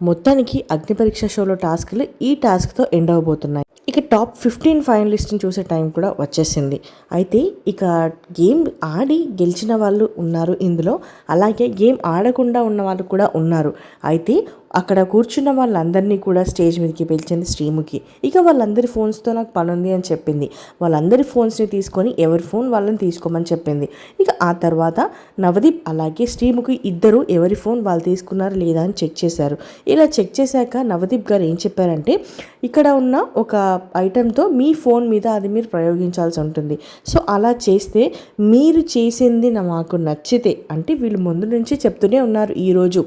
మొత్తానికి అగ్ని పరీక్ష షోలో టాస్క్లు ఈ టాస్క్తో ఎండ్ అవబోతున్నాయి. ఇక టాప్ ఫిఫ్టీన్ ఫైనలిస్ట్ని చూసే టైం కూడా వచ్చేసింది. అయితే ఇక గేమ్ ఆడి గెలిచిన వాళ్ళు ఉన్నారు ఇందులో. అలాగే గేమ్ ఆడకుండా ఉన్న వాళ్ళు కూడా ఉన్నారు. అయితే అక్కడ కూర్చున్న వాళ్ళందరినీ కూడా స్టేజ్ మీదకి పిలిచింది శ్రీముఖి. ఇక వాళ్ళందరి ఫోన్స్తో నాకు పని ఉంది అని చెప్పింది. వాళ్ళందరి ఫోన్స్ని తీసుకొని ఎవరి ఫోన్ వాళ్ళని తీసుకోమని చెప్పింది. ఇక ఆ తర్వాత నవదీప్ అలాగే శ్రీముఖి ఇద్దరు ఎవరి ఫోన్ వాళ్ళు తీసుకున్నారు లేదా అని చెక్ చేశారు. ఇలా చెక్ చేశాక నవదీప్ గారు ఏం చెప్పారంటే ఇక్కడ ఉన్న ఒక ఐటెంతో మీ ఫోన్ మీద అది మీరు ప్రయోగించాల్సి ఉంటుంది. సో అలా చేస్తే మీరు చేసింది నా మాకు నచ్చితే అంటే వీళ్ళు ముందు నుంచి చెప్తూనే ఉన్నారు ఈరోజు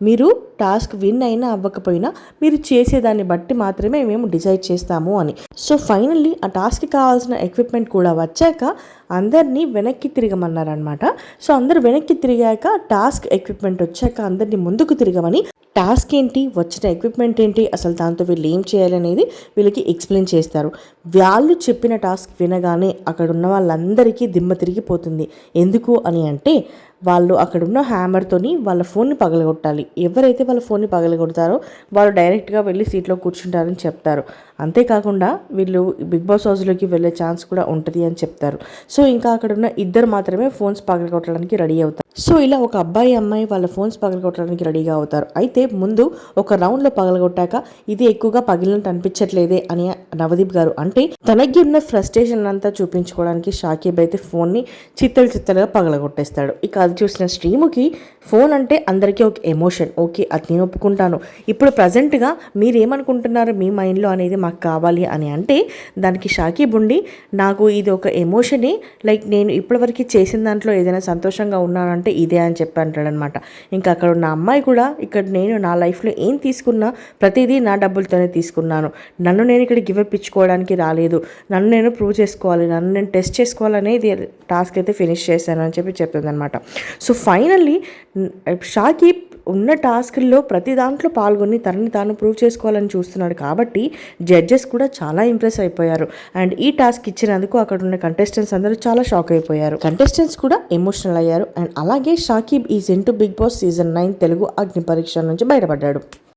మీరు టాస్క్ విన్ అయినా అవ్వకపోయినా మీరు చేసేదాన్ని బట్టి మాత్రమే మేము డిసైడ్ చేస్తాము అని. సో ఫైనల్లీ ఆ టాస్క్కి కావాల్సిన ఎక్విప్మెంట్ కూడా వచ్చాక అందరినీ వెనక్కి తిరగమన్నారనమాట సో అందరు వెనక్కి తిరిగాక టాస్క్ ఎక్విప్మెంట్ వచ్చాక అందరినీ ముందుకు తిరగమని టాస్క్ ఏంటి వచ్చిన ఎక్విప్మెంట్ ఏంటి అసలు దాంతో వీళ్ళు ఏం చేయాలనేది వీళ్ళకి ఎక్స్ప్లెయిన్ చేస్తారు. వాళ్ళు చెప్పిన టాస్క్ వినగానే అక్కడ ఉన్న వాళ్ళందరికీ దిమ్మ తిరిగిపోతుంది. ఎందుకు అని అంటే వాళ్ళు అక్కడ ఉన్న హ్యామర్తోని వాళ్ళ ఫోన్ని పగలగొట్టాలి. ఎవరైతే వాళ్ళ ఫోన్ని పగలగొడతారో వాళ్ళు డైరెక్ట్గా వెళ్ళి సీట్లో కూర్చుంటారని చెప్తారు. అంతేకాకుండా వీళ్ళు బిగ్ బాస్ హౌస్లోకి వెళ్ళే ఛాన్స్ కూడా ఉంటుంది అని చెప్తారు. సో ఇంకా అక్కడ ఉన్న ఇద్దరు మాత్రమే ఫోన్స్ పగలగొట్టడానికి రెడీ అవుతారు. సో ఇలా ఒక అబ్బాయి అమ్మాయి వాళ్ళ ఫోన్స్ పగలగొట్టడానికి రెడీగా అవుతారు. అయితే ముందు ఒక రౌండ్లో పగలగొట్టాక ఇది ఎక్కువగా పగిలినట్టు అనిపించట్లేదే అని నవదీప్ గారు అంటే తనకి ఉన్న ఫ్రస్ట్రేషన్ అంతా చూపించుకోవడానికి షాకీబ్ అయితే ఫోన్ని చిత్తలు చిత్తలుగా పగలగొట్టేస్తాడు. ఇక అది చూసిన శ్రీముఖి ఫోన్ అంటే అందరికీ ఒక ఎమోషన్. ఓకే అది నేను ఒప్పుకుంటాను. ఇప్పుడు ప్రజెంట్గా మీరేమనుకుంటున్నారు మీ మైండ్లో అనేది మాకు కావాలి అని అంటే దానికి షాకీబ్ ఉండి నాకు ఇది ఒక ఎమోషనే లైక్ నేను ఇప్పటివరకు చేసిన దాంట్లో ఏదైనా సంతోషంగా ఉన్నానంటే ఇదే అని చెప్పి అంటాడనమాట. ఇంకా అక్కడ ఉన్న అమ్మాయి కూడా ఇక్కడ నేను నా లైఫ్లో ఏం తీసుకున్నా ప్రతిదీ నా డబ్బులతోనే తీసుకున్నాను. నన్ను నేను ఇక్కడ గివప్ ఇచ్చుకోవడానికి రాలేదు. నన్ను నేను ప్రూవ్ చేసుకోవాలి. నన్ను నేను టెస్ట్ చేసుకోవాలనేది టాస్క్ అయితే ఫినిష్ చేశాను అని చెప్పి చెప్తుంది అనమాట సో ఫైనల్లీ షాకీబ్ ఉన్న టాస్క్ల్లో ప్రతి దాంట్లో పాల్గొని తనని తాను ప్రూవ్ చేసుకోవాలని చూస్తున్నాడు. కాబట్టి జడ్జెస్ కూడా చాలా ఇంప్రెస్ అయిపోయారు. అండ్ ఈ టాస్క్ ఇచ్చినందుకు అక్కడ ఉన్న కంటెస్టెంట్స్ అందరూ చాలా షాక్ అయిపోయారు. కంటెస్టెంట్స్ కూడా ఎమోషనల్ అయ్యారు. అండ్ అలాగే Shakib is in to Bigg Boss season nine Telugu Agni Pariksha నుంచి బయటపడ్డాడు.